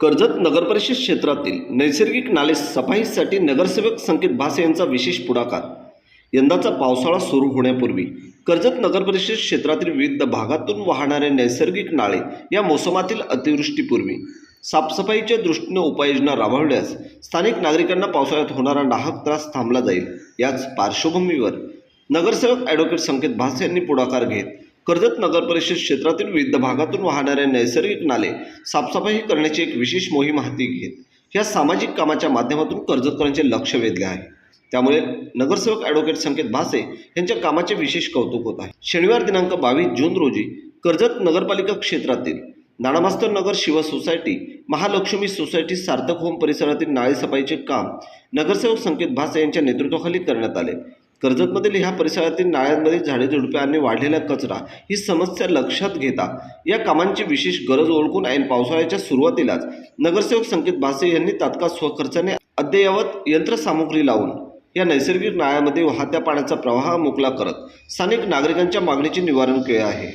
कर्जत नगरपरिषद क्षेत्रातील नैसर्गिक नाले सफाईसाठी नगरसेवक संकेत भासे यांचा विशेष पुढाकार. यंदाचा पावसाळा सुरू होण्यापूर्वी कर्जत नगरपरिषद क्षेत्रातील विविध भागातून वाहणारे नैसर्गिक नाळे या मोसमातील अतिवृष्टीपूर्वी साफसफाईच्या दृष्टीनं उपाययोजना राबवल्यास स्थानिक नागरिकांना पावसाळ्यात होणारा नाहक त्रास थांबला जाईल याच पार्श्वभूमीवर नगरसेवक ॲडव्होकेट संकेत भास यांनी पुढाकार घेत कर्जत नगर परिषद क्षेत्रातील विविध भागातून वाहणारे नैसर्गिक नाले साफसफाई करण्याची एक विशेष मोहीम हाती घेत या सामाजिक कामाच्या माध्यमातून कर्जतकरांचे लक्ष वेधले आहे. त्यामुळे नगरसेवक ॲडव्होकेट संकेत भासे यांच्या कामाचे विशेष कौतुक होत आहे. शनिवार दिनांक बावीस जून रोजी कर्जत नगरपालिका क्षेत्रातील Nanamastar Nagar Shiv society Mahalakshmi society Sarthak home परिसरातील नाळे सफाईचे काम नगरसेवक संकेत भासे यांच्या नेतृत्वाखाली करण्यात आले. कर्जतमधील ह्या परिसरातील नाळ्यांमध्ये झाडे झुडपे आणि वाढलेला कचरा ही समस्या लक्षात घेता या कामांची विशेष गरज ओळखून ऐन पावसाळ्याच्या सुरुवातीलाच नगरसेवक संकेत भासे यांनी तात्काळ स्वखर्चाने अद्ययावत यंत्रसामुग्री लावून या नैसर्गिक नाळ्यामध्ये वाहत्या पाण्याचा प्रवाह मोकळा करत स्थानिक नागरिकांच्या मागणीचे निवारण केले आहे.